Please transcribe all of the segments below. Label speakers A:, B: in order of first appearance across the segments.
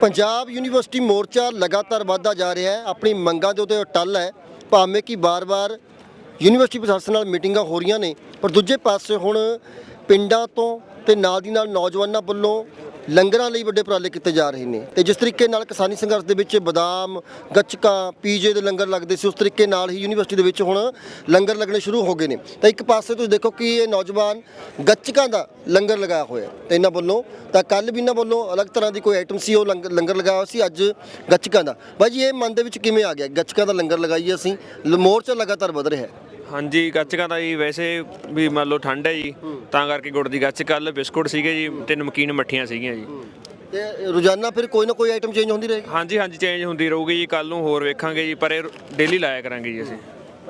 A: Punjab university ਮੋਰਚਾ ਲਗਾਤਾਰ ਵਧਦਾ ਜਾ ਰਿਹਾ ਹੈ। ਆਪਣੀ ਮੰਗਾਂ ਦੇ ਉੱਤੇ ਅਟੱਲ ਹੈ। ਭਾਵੇਂ ਕਿ ਬਾਰ-ਬਾਰ ਯੂਨੀਵਰਸਿਟੀ ਪ੍ਰਸ਼ਾਸਨ ਨਾਲ ਮੀਟਿੰਗਾਂ ਹੋ ਰਹੀਆਂ ਨੇ, ਪਰ ਦੂਜੇ ਪਾਸੇ ਹੁਣ ਪਿੰਡਾਂ ਤੋਂ ਤੇ ਨਾਲ ਦੀ ਨਾਲ ਨੌਜਵਾਨਾਂ ਵੱਲੋਂ ਲੰਗਰਾਂ ਲਈ ਵੱਡੇ ਉਪਰਾਲੇ ਕੀਤੇ ਜਾ ਰਹੇ ਨੇ। ਤੇ ਜਿਸ ਤਰੀਕੇ ਨਾਲ ਕਿਸਾਨੀ ਸੰਘਰਸ਼ ਦੇ ਵਿੱਚ ਬਦਾਮ, ਗੱਚਕਾਂ, ਪੀਜੇ ਦੇ ਲੰਗਰ ਲੱਗਦੇ ਸੀ, ਉਸ ਤਰੀਕੇ ਨਾਲ ਹੀ ਯੂਨੀਵਰਸਿਟੀ ਦੇ ਵਿੱਚ ਹੁਣ ਲੰਗਰ ਲੱਗਣੇ ਸ਼ੁਰੂ ਹੋ ਗਏ ਨੇ। ਤਾਂ ਇੱਕ ਪਾਸੇ ਤੁਸੀਂ ਦੇਖੋ ਕਿ ਇਹ ਨੌਜਵਾਨ ਗੱਚਕਾਂ ਦਾ ਲੰਗਰ ਲਗਾਇਆ ਹੋਇਆ ਤੇ ਇਹਨਾਂ ਵੱਲੋਂ ਤਾਂ ਕੱਲ ਵੀ ਇਹਨਾਂ ਵੱਲੋਂ ਅਲੱਗ ਤਰ੍ਹਾਂ ਦੀ ਕੋਈ ਆਈਟਮ ਸੀ, ਉਹ ਲੰਗਰ ਲੰਗਰ ਲਗਾਇਆ ਹੋਇਆ ਸੀ ਅੱਜ ਗੱਚਕਾਂ ਦਾ। ਬਾਈ ਜੀ, ਇਹ ਮਨ ਦੇ ਵਿੱਚ ਕਿਵੇਂ ਆ ਗਿਆ? ਗੱਚਕਾਂ ਦਾ ਲੰਗਰ ਲਗਾਈਏ ਅਸੀਂ। ਲ- ਮੋਰਚਾ ਲਗਾਤਾਰ ਵਧ ਰਿਹਾ ਹੈ।
B: ਹਾਂਜੀ ਗੱਚਕਾਂ ਦਾ ਜੀ ਵੈਸੇ ਵੀ ਮੰਨ ਲਓ ਠੰਡ ਹੈ ਜੀ ਤਾਂ ਕਰਕੇ ਗੁੜ ਦੀ ਗੱਚ ਕੱਲ ਬਿਸਕੁਟ ਸੀਗੇ ਜੀ ਤੇ ਨਮਕੀਨ ਮੱਠੀਆਂ ਸੀਗੀਆਂ ਜੀ।
A: ਤੇ ਰੋਜ਼ਾਨਾ ਫਿਰ ਕੋਈ ਨਾ ਕੋਈ ਆਈਟਮ ਚੇਂਜ ਹੁੰਦੀ ਰਹੇਗੀ?
B: ਹਾਂਜੀ ਹਾਂਜੀ ਚੇਂਜ ਹੁੰਦੀ ਰਹੂਗੀ ਜੀ ਕੱਲ ਨੂੰ ਹੋਰ ਵੇਖਾਂਗੇ ਜੀ ਪਰ ਇਹ ਡੇਲੀ ਲਾਇਆ ਕਰਾਂਗੇ ਜੀ ਅਸੀਂ।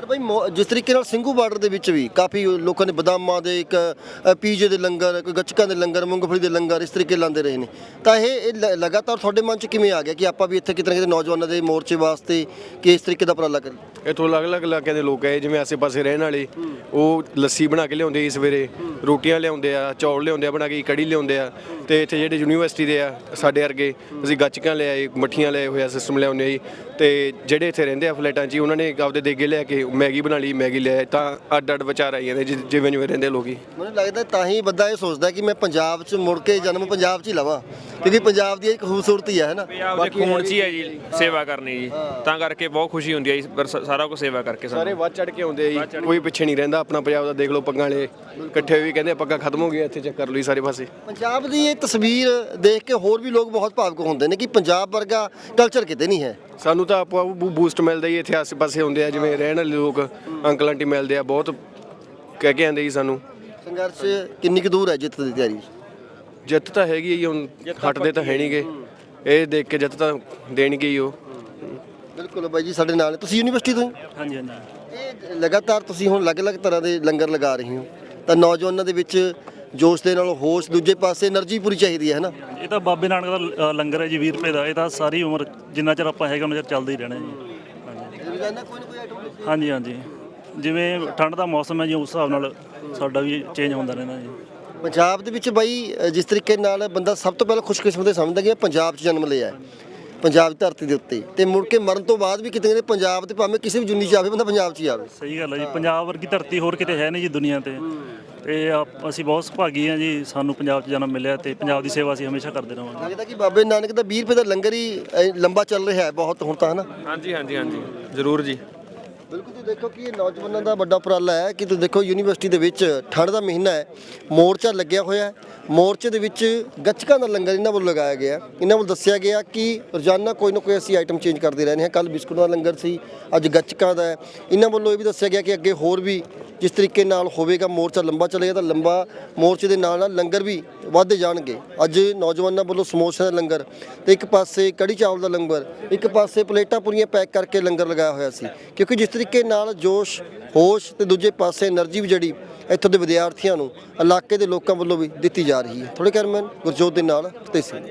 A: ਪਰ ਭਾਈ ਮੋ- ਜਿਸ ਤਰੀਕੇ ਨਾਲ ਸਿੰਘੂ ਬਾਰਡਰ ਦੇ ਵਿੱਚ ਵੀ ਕਾਫੀ ਲੋਕਾਂ ਨੇ ਬਦਾਮਾਂ ਦੇ ਇੱਕ ਅ, ਪੀਜੇ ਦੇ ਲੰਗਰ ਕੋਈ ਗੱਚਕਾਂ ਦੇ ਲੰਗਰ ਮੂੰਗਫਲੀ ਦੇ ਲੰਗਰ ਇਸ ਤਰੀਕੇ ਲਾਉਂਦੇ ਰਹੇ ਨੇ। ਤਾਂ ਇਹ ਇਹ ਲ- ਲਗਾਤਾਰ ਤੁਹਾਡੇ ਮਨ 'ਚ ਕਿਵੇਂ ਆ ਗਿਆ ਕਿ ਆਪਾਂ ਵੀ ਇੱਥੇ ਕਿਤੇ ਨਾ ਕਿਤੇ ਨੌਜਵਾਨਾਂ ਦੇ ਮੋਰਚੇ ਵਾਸਤੇ ਕਿ ਇਸ ਤਰੀਕੇ ਦਾ ਉਪਰਾਲਾ ਕਰੀਏ?
C: ਇੱਥੋਂ ਅਲੱਗ-ਅਲੱਗ ਇਲਾਕਿਆਂ ਦੇ ਲੋਕ ਆਏ ਜਿਵੇਂ ਆਸੇ-ਪਾਸੇ ਰਹਿਣ ਵਾਲੇ। ਉਹ ਲੱਸੀ ਬਣਾ ਕੇ ਲਿਆਉਂਦੇ ਸੀ ਸਵੇਰੇ ਰੋਟੀਆਂ ਲਿਆਉਂਦੇ ਆ ਚੌਲ ਲਿਆਉਂਦੇ ਆ ਬਣਾ ਕੇ ਕੜੀ ਲਿਆਉਂਦੇ ਆ। ਤੇ ਇੱਥੇ ਜਿਹੜੇ ਯੂਨੀਵਰਸਿਟੀ ਦੇ ਆ ਸਾਡੇ ਵਰਗੇ ਅਸੀਂ ਗੱਚਕਾਂ ਲਿਆਏ ਮੱਠੀਆਂ ਲਿਆਏ ਹੋਇਆ ਸਿਸਟਮ ਲਿਆਉਂਦੇ ਆ ਜੀ। ਤੇ ਜਿਹੜੇ ਇੱਥੇ ਰਹਿੰਦੇ ਆ ਫਲੈਟਾਂ 'ਚ ਜੀ, ਉਹਨਾਂ ਨੇ ਆਪਦੇ ਦੇਗੇ ਲੈ ਕੇ ਮੈਗੀ ਬਣਾ ਲਈ ਮੈਗੀ ਲੈ ਆਏ ਤਾਂ ਅੱਡ ਅੱਡ ਵਿਚਾਰ ਆਈ ਜਾਂਦੇ ਜਿ- ਜਿਵੇਂ ਜਿਵੇਂ ਰਹਿੰਦੇ ਲੋਕੀ।
A: ਮੈਨੂੰ ਲੱਗਦਾ ਤਾਂ ਹੀ ਬੰਦਾ ਇਹ ਸੋਚਦਾ ਕਿ ਮੈਂ ਪੰਜਾਬ 'ਚ ਮੁੜ ਕੇ ਜਨਮ ਪੰਜਾਬ 'ਚ ਹੀ ਲਵਾਂ ਕਿਉਂਕਿ ਪੰਜਾਬ ਦੀ ਇੱਕ ਖੂਬਸੂਰਤੀ ਹੈ ਨਾ?
B: ਪੰਜਾਬ ਦੇ ਖੂਨ 'ਚ ਹੀ ਹੈ ਜੀ ਸੇਵਾ ਕਰਨੀ ਜੀ। ਤਾਂ ਕਰਕੇ ਬਹੁਤ ਖੁਸ਼ੀ ਹੁੰਦੀ ਹੈ ਜੀ ਪਰ ਸ- ਸਾਰਾ ਕੁਝ ਸੇਵਾ ਕਰਕੇ
C: ਸਾਰੇ
B: ਸਾਨੂੰ
C: ਵੱਧ ਚੜ ਕੇ ਆਉਂਦੇ ਆ ਜੀ ਕੋਈ ਪਿੱਛੇ ਨਹੀਂ ਰਹਿੰਦਾ ਆਪਣਾ ਪੰਜਾਬ ਦਾ ਦੇਖ ਲਓ ਪੱਗਾਂ ਵਾਲੇ ਇਕੱਠੇ ਹੋਏ ਵੀ ਕਹਿੰਦੇ ਪੱਗਾਂ ਖਤਮ ਹੋ ਗਈਆਂ ਇੱਥੇ ਚੈੱਕ ਕਰ ਲਈ ਸਾਰੇ ਪਾਸੇ।
A: ਪੰਜਾਬ ਦੀ ਇਹ ਤਸਵੀਰ ਦੇਖ ਕੇ ਹੋਰ ਵੀ ਲੋਕ ਬਹੁਤ ਭਾਵੁਕ ਹੁੰਦੇ ਨੇ ਕਿ ਪੰਜਾਬ ਵਰਗਾ ਕਲਚਰ ਕਿਤੇ ਨਹੀਂ ਹੈ।
C: ਸਾਨੂੰ ਤਾਂ ਆਪੋ ਆਪ ਬੂਸਟ ਮਿਲਦਾ ਹੀ ਇੱਥੇ ਆਸੇ-ਪਾਸੇ ਹੁੰਦੇ ਆ ਜਿਵੇਂ ਰਹਿਣ ਵਾਲੇ ਲੋਕ ਅੰਕਲ ਆਂਟੀ ਮਿਲਦੇ ਆ ਬਹੁਤ ਕਹਿ ਕੇ ਆਂਦੇ ਜੀ ਸਾਨੂੰ।
A: ਸੰਘਰਸ਼ ਕਿੰਨੀ ਕੁ ਦੂਰ ਹੈ ਜਿੱਤ ਦੀ ਤਿਆਰੀ?
C: ਜਿੱਤ ਤਾਂ ਹੈਗੀ ਹੈ ਜੀ ਹੁਣ ਹਟਦੇ ਤਾਂ ਹੈ ਨਹੀਂਗੇ। ਇਹ ਦੇਖ ਕੇ ਜਿੱਤ ਤਾਂ ਦੇਣਗੇ ਹੀ ਉਹ।
A: ਬਿਲਕੁਲ ਬਾਈ ਜੀ ਸਾਡੇ ਨਾਲ ਤੁਸੀਂ ਯੂਨੀਵਰਸਿਟੀ ਤੋਂ ਹੀ
D: ਹਾਂਜੀ ਹਾਂਜੀ।
A: ਇਹ ਲਗਾਤਾਰ ਤੁਸੀਂ ਹੁਣ ਅਲੱਗ-ਅਲੱਗ ਤਰ੍ਹਾਂ ਦੇ ਲੰਗਰ ਲਗਾ ਰਹੇ ਹੋ। ਤਾਂ ਨੌਜਵਾਨਾਂ ਦੇ ਵਿੱਚ ਜੋਸ਼ ਦੇ ਨਾਲ ਹੋਸ਼ ਦੂਜੇ ਪਾਸੇ એનર્ਜੀ ਪੂਰੀ ਚਾਹੀਦੀ ਹੈ ਹੈ ਨਾ?
D: ਇਹ ਤਾਂ ਬਾਬੇ ਨਾਨਕ ਦਾ ਲੰਗਰ ਹੈ ਜੀ 20 ਰੁਪਏ ਦਾ। ਇਹ ਤਾਂ ਸਾਰੀ ਉਮਰ ਜਿੰਨਾ ਚਿਰ ਆਪਾਂ ਹੈਗਾ ਉਹਨਾਂ ਚਿਰ ਚੱਲਦਾ ਹੀ ਰਹਿਣਾ ਜੀ। ਹਾਂਜੀ। ਹਾਂਜੀ ਜਿਵੇਂ ਠੰਡ ਦਾ ਮੌਸਮ ਹੈ ਜੀ ਉਸ ਹਿਸਾਬ ਨਾਲ ਸਾਡਾ ਵੀ ਚੇਂਜ ਹੁੰਦਾ ਰਹਿੰਦਾ ਜੀ।
A: ਪੰਜਾਬ ਦੇ ਵਿੱਚ ਬਾਈ ਜਿਸ ਤਰੀਕੇ ਨਾਲ ਬੰਦਾ ਸਭ ਤੋਂ ਪਹਿਲਾਂ ਖੁਸ਼ਕਿਸਮਤ ਸਮਝਦਾ ਕਿ ਪੰਜਾਬ 'ਚ ਜਨਮ ਲਿਆ ਹੈ ਪੰਜਾਬ ਦੀ ਧਰਤੀ ਦੇ ਉੱਤੇ। ਤੇ ਮੁੜ ਕੇ ਮਰਨ ਤੋਂ ਬਾਅਦ ਵੀ ਕਿਤੇ ਨਾ ਕਿਤੇ ਪੰਜਾਬ ਤੇ ਭਾਵੇਂ ਕਿਸੇ ਵੀ ਜੁਨੀ 'ਚ ਆਵੇ ਬੰਦਾ ਪੰਜਾਬ 'ਚ ਹੀ ਆਵੇ।
D: ਸਹੀ ਗੱਲ ਹੈ ਜੀ ਪੰਜਾਬ ਵਰਗੀ ਧਰਤੀ ਹੋਰ ਕਿਤੇ ਹੈ ਨਹੀਂ ਜੀ ਦੁਨੀਆ ਤੇ। ਤੇ ਆਪ- ਅਸੀਂ ਬਹੁਤ ਸੁਭਾਗੀ ਹਾਂ ਜੀ ਸਾਨੂੰ ਪੰਜਾਬ 'ਚ ਜਨਮ ਮਿਲਿਆ ਤੇ ਪੰਜਾਬ ਦੀ ਸੇਵਾ ਅਸੀਂ ਹਮੇਸ਼ਾ ਕਰਦੇ ਰਹਾਂਗੇ।
A: ਲੱਗਦਾ ਕਿ ਬਾਬੇ ਨਾਨਕ ਦਾ 20 ਰੁਪਏ ਦਾ ਲੰਗਰ ਹੀ ਲੰਬਾ ਚੱਲ ਰਿਹਾ ਹੈ ਬਹੁਤ ਹੁਣ ਤਾਂ ਹੈ ਨਾ
B: ਹਾਂਜੀ ਹਾਂਜੀ ਹਾਂਜੀ ਜ਼ਰੂਰ ਜੀ।
A: ਬਿਲਕੁਲ ਤੁਸੀਂ ਦੇਖੋ ਕਿ ਇਹ ਨੌਜਵਾਨਾਂ ਦਾ ਵੱਡਾ ਉਪਰਾਲਾ ਹੈ ਕਿ ਤੁਸੀਂ ਦੇਖੋ ਯੂਨੀਵਰਸਿਟੀ ਦੇ ਵਿੱਚ ਠੰਡ ਦਾ ਮਹੀਨਾ ਹੈ ਮੋਰਚਾ ਲੱਗਿਆ ਹੋਇਆ ਹੈ। ਮੋਰਚੇ ਦੇ ਵਿੱਚ ਗੱਚਕਾਂ ਦਾ ਲੰਗਰ ਇਹਨਾਂ ਵੱਲੋਂ ਲਗਾਇਆ ਗਿਆ ਹੈ। ਇਹਨਾਂ ਵੱਲੋਂ ਦੱਸਿਆ ਗਿਆ ਕਿ ਰੋਜ਼ਾਨਾ ਕੋਈ ਨਾ ਕੋਈ ਅਸੀਂ ਆਈਟਮ ਚੇਂਜ ਕਰਦੇ ਰਹਿੰਦੇ ਹਾਂ। ਕੱਲ ਬਿਸਕੁਟ ਦਾ ਲੰਗਰ ਸੀ ਅੱਜ ਗੱਚਕਾਂ ਦਾ ਹੈ। ਇਹਨਾਂ ਵੱਲੋਂ ਇਹ ਵੀ ਦੱਸਿਆ ਗਿਆ ਕਿ ਅੱਗੇ ਹੋਰ ਵੀ ਜਿਸ ਤਰੀਕੇ ਨਾਲ ਹੋਵੇਗਾ ਮੋਰਚਾ ਲੰਬਾ ਚੱਲੇਗਾ ਤਾਂ ਲੰਬਾ ਮੋਰਚੇ ਦੇ ਨਾਲ ਨਾਲ ਲੰਗਰ ਵੀ ਵਧਦੇ ਜਾਣਗੇ। ਅੱਜ ਨੌਜਵਾਨਾਂ ਵੱਲੋਂ ਸਮੋਸੇ ਦਾ ਲੰਗਰ ਤੇ ਇੱਕ ਪਾਸੇ ਕੜੀ ਚਾਵਲ ਦਾ ਲੰਗਰ, ਇੱਕ ਪਾਸੇ ਪਲੇਟਾਂ ਪੂਰੀਆਂ ਪੈਕ ਕਰਕੇ ਲੰਗਰ ਲਗਾਇਆ ਹੋਇਆ ਸੀ। ਕਿਉਂਕਿ ਜਿਸ ਤਰੀਕੇ ਨਾਲ ਜੋਸ਼, ਹੋਸ਼ ਤੇ ਦੂਜੇ ਪਾਸੇ એનર્ਜੀ ਵੀ ਜਿਹੜੀ ਇੱਥੋਂ ਦੇ ਵਿਦਿਆਰਥੀਆਂ ਨੂੰ ਇਲਾਕੇ ਦੇ ਲੋਕਾਂ ਵੱਲੋਂ ਵੀ ਦਿੱਤੀ ਜਾ ਰਹੀ ਹੈ। ਥੋੜੇ ਕਰਮਨ ਗੁਰਜੋਤ ਦੇ ਨਾਲ ਤੇ ਸਿੰਘ।